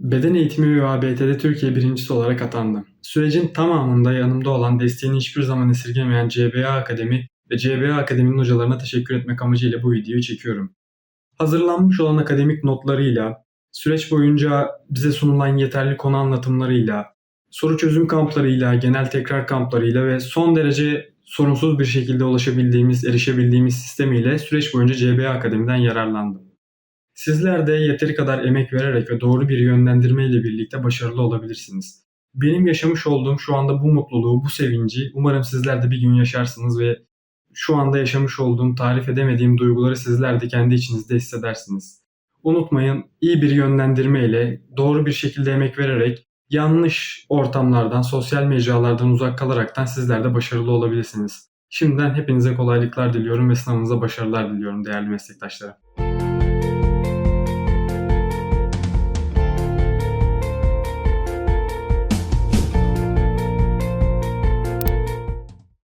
Beden eğitimi ve ABT'de Türkiye birincisi olarak atandım. Sürecin tamamında yanımda olan desteğini hiçbir zaman esirgemeyen CBA Akademi ve CBA Akademi'nin hocalarına teşekkür etmek amacıyla bu videoyu çekiyorum. Hazırlanmış olan akademik notlarıyla, süreç boyunca bize sunulan yeterli konu anlatımlarıyla, soru çözüm kamplarıyla, genel tekrar kamplarıyla ve son derece sorunsuz bir şekilde ulaşabildiğimiz, erişebildiğimiz sistemiyle süreç boyunca CBA Akademi'den yararlandım. Sizler de yeteri kadar emek vererek ve doğru bir yönlendirme ile birlikte başarılı olabilirsiniz. Benim yaşamış olduğum şu anda bu mutluluğu, bu sevinci umarım sizler de bir gün yaşarsınız ve şu anda yaşamış olduğum, tarif edemediğim duyguları sizler de kendi içinizde hissedersiniz. Unutmayın iyi bir yönlendirme ile doğru bir şekilde emek vererek yanlış ortamlardan, sosyal mecralardan uzak kalaraktan sizler de başarılı olabilirsiniz. Şimdiden hepinize kolaylıklar diliyorum ve sınavınıza başarılar diliyorum değerli meslektaşlarım.